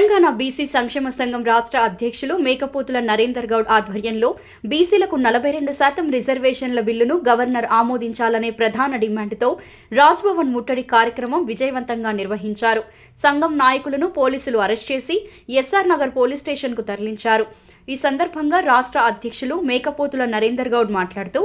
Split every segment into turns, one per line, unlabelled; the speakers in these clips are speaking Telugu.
తెలంగాణ బీసీ సంక్షేమ సంఘం రాష్ట్ర అధ్యక్షులు మేకపోతుల నరేందర్ గౌడ్ ఆధ్వర్యంలో బీసీలకు నలభై రెండు శాతం రిజర్వేషన్ల బిల్లును గవర్నర్ ఆమోదించాలనే ప్రధాన డిమాండ్తో రాజ్భవన్ ముట్టడి కార్యక్రమం విజయవంతంగా నిర్వహించారు. సంఘం నాయకులను పోలీసులు అరెస్ట్ చేసి ఎస్ఆర్ నగర్ పోలీస్ స్టేషన్కు తరలించారు. ఈ సందర్భంగా రాష్ట్ర అధ్యక్షులు మేకపోతుల నరేందర్ గౌడ్ మాట్లాడుతూ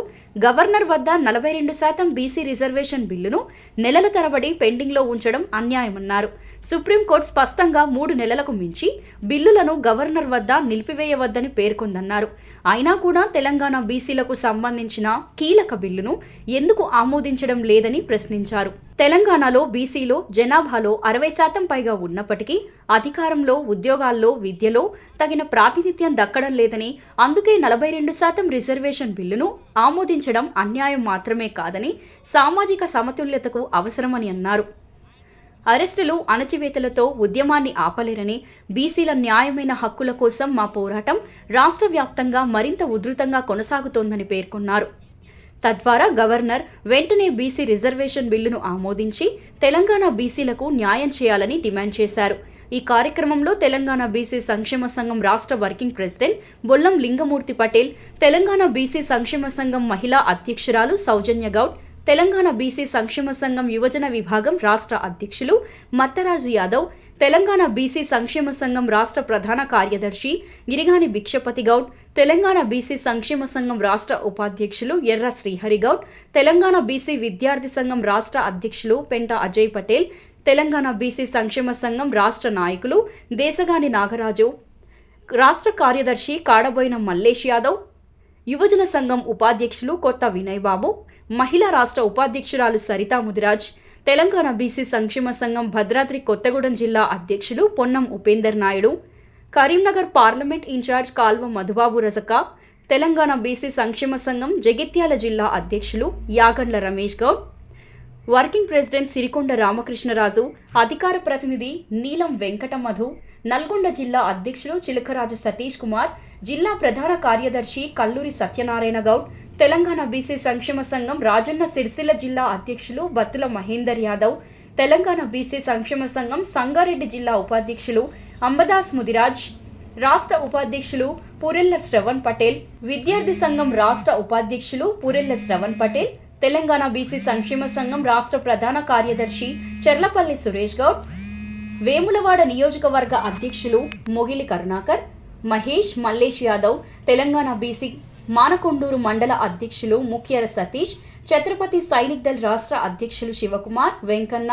గవర్నర్ వద్ద నలభై రెండు శాతం బీసీ రిజర్వేషన్ బిల్లును నెలల తరబడి పెండింగ్లో ఉంచడం అన్యాయమన్నారు. సుప్రీంకోర్టు స్పష్టంగా మూడు నెలలకు మించి బిల్లులను గవర్నర్ వద్ద నిలిపివేయవద్దని పేర్కొందన్నారు. అయినా కూడా తెలంగాణ బీసీలకు సంబంధించిన కీలక బిల్లును ఎందుకు ఆమోదించడం లేదని ప్రశ్నించారు. తెలంగాణలో బీసీలో జనాభాలో అరవై శాతం పైగా ఉన్నప్పటికీ అధికారంలో ఉద్యోగాల్లో విద్యలో తగిన ప్రాతినిధ్యం దక్కడం లేదని అందుకే నలభై రెండు శాతం రిజర్వేషన్ బిల్లును ఆమోదించడం అన్యాయం మాత్రమే కాదని సామాజిక సమతుల్యతకు అవసరమని అన్నారు. అరెస్టులు అణచివేతలతో ఉద్యమాన్ని ఆపలేరని బీసీల న్యాయమైన హక్కుల కోసం మా పోరాటం రాష్ట్ర వ్యాప్తంగా మరింత ఉధృతంగా కొనసాగుతోందని పేర్కొన్నారు. తద్వారా గవర్నర్ వెంటనే బీసీ రిజర్వేషన్ బిల్లును ఆమోదించి తెలంగాణ బీసీలకు న్యాయం చేయాలని డిమాండ్ చేశారు. ఈ కార్యక్రమంలో తెలంగాణ బీసీ సంక్షేమ సంఘం రాష్ట్ర working president Bollam Lingamurthy Patel Telangana BC సంక్షేమ సంఘం మహిళా అధ్యక్షురాలు సౌజన్య గౌడ్ తెలంగాణ బీసీ సంక్షేమ సంఘం యువజన విభాగం రాష్ట్ర అధ్యక్షులు మత్తరాజు యాదవ్ తెలంగాణ బీసీ సంక్షేమ సంఘం రాష్ట్ర ప్రధాన కార్యదర్శి గిరిగాని భిక్షపతి గౌడ్ తెలంగాణ బీసీ సంక్షేమ సంఘం రాష్ట్ర ఉపాధ్యక్షులు ఎర్ర శ్రీహరి గౌడ్ తెలంగాణ బీసీ విద్యార్థి సంఘం రాష్ట్ర అధ్యక్షులు పెంట అజయ్ పటేల్ తెలంగాణ బీసీ సంక్షేమ సంఘం రాష్ట్ర నాయకులు దేశగాని నాగరాజు రాష్ట్ర కార్యదర్శి కాడబోయిన మల్లేష్ యాదవ్ యువజన సంఘం ఉపాధ్యక్షులు కొత్త వినయ్ బాబు మహిళా రాష్ట్ర ఉపాధ్యక్షురాలు సరితా ముదిరాజ్ తెలంగాణ బీసీ సంక్షేమ సంఘం భద్రాద్రి కొత్తగూడెం జిల్లా అధ్యక్షులు పొన్నం ఉపేందర్ నాయుడు కరీంనగర్ పార్లమెంట్ ఇన్ఛార్జ్ కాల్వ మధుబాబు రజక తెలంగాణ బీసీ సంక్షేమ సంఘం జగిత్యాల జిల్లా అధ్యక్షులు యాగండ్ల రమేష్ గౌడ్ వర్కింగ్ ప్రెసిడెంట్ సిరికొండ రామకృష్ణరాజు అధికార ప్రతినిధి నీలం వెంకటమధు నల్గొండ జిల్లా అధ్యక్షులు చిలకరాజు సతీష్ కుమార్ జిల్లా ప్రధాన కార్యదర్శి కల్లూరి సత్యనారాయణ గౌడ్ తెలంగాణ బీసీ సంక్షేమ సంఘం రాజన్న సిరిసిల్ల జిల్లా అధ్యక్షులు బత్తుల మహేందర్ యాదవ్ తెలంగాణ బీసీ సంక్షేమ సంఘం సంగారెడ్డి జిల్లా ఉపాధ్యక్షులు అంబదాస్ ముదిరాజ్ రాష్ట్ర ఉపాధ్యక్షులు పూరెల్ల శ్రవణ్ పటేల్ విద్యార్థి సంఘం రాష్ట్ర ఉపాధ్యక్షులు పురెల్ల శ్రవణ్ పటేల్ తెలంగాణ బీసీ సంక్షేమ సంఘం రాష్ట్ర ప్రధాన కార్యదర్శి చెర్లపల్లి సురేష్ గౌడ్ వేములవాడ నియోజకవర్గ అధ్యక్షులు మొగిలి కరుణాకర్ మహేష్ మల్లేష్ యాదవ్ తెలంగాణ బీసీ మానకొండూరు మండల అధ్యక్షులు ముఖ్యర సతీష్ ఛత్రపతి సైనిక్ దళ్ రాష్ట్ర అధ్యక్షులు శివకుమార్ వెంకన్న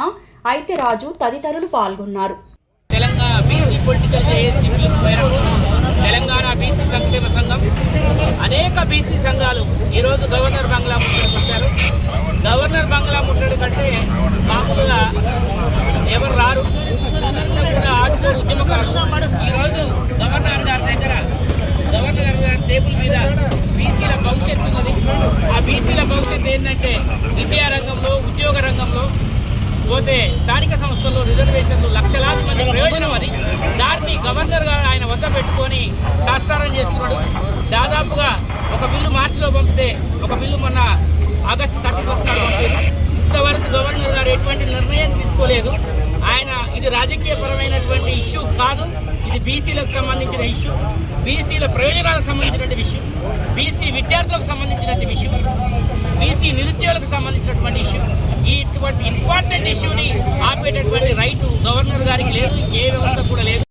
ఐతెరాజు తదితరులు పాల్గొన్నారు.
Telangana BC political Telangana BC సంక్షేమ సంఘం అనేక బీసీ సంఘాలు ఈరోజు గవర్నర్ బంగ్లా ముట్టడికి వచ్చారు. గవర్నర్ బంగ్లా ముట్టడి కంటే మామూలుగా ఎవరు రారు. పోతే స్థానిక సంస్థల్లో రిజర్వేషన్లు లక్షలాది మంది ప్రయోజనం అది దాన్ని గవర్నర్ గారు ఆయన వద్ద పెట్టుకొని దాస్తారం చేస్తున్నాడు. దాదాపుగా ఒక బిల్లు మార్చిలో పంపితే ఒక బిల్లు మొన్న ఆగస్టు థర్టీ ఫస్ట్ నాడు పంపారు. ఇంతవరకు గవర్నర్ గారు ఎటువంటి నిర్ణయం తీసుకోలేదు. ఆయన ఇది రాజకీయపరమైనటువంటి ఇష్యూ కాదు. ఇది బీసీలకు సంబంధించిన ఇష్యూ. బీసీల ప్రయోజనాలకు సంబంధించినటువంటి ఇష్యూ. బీసీ విద్యార్థులకు సంబంధించినటువంటి ఇష్యూ. బీసీ నిరుద్యోగులకు సంబంధించినటువంటి ఇష్యూ. ఇటువంటి ఇంపార్టెంట్ ఇష్యూని ఆపేటటువంటి రైటు గవర్నర్ గారికి లేదు ఏ వ్యవస్థ కూడా లేదు.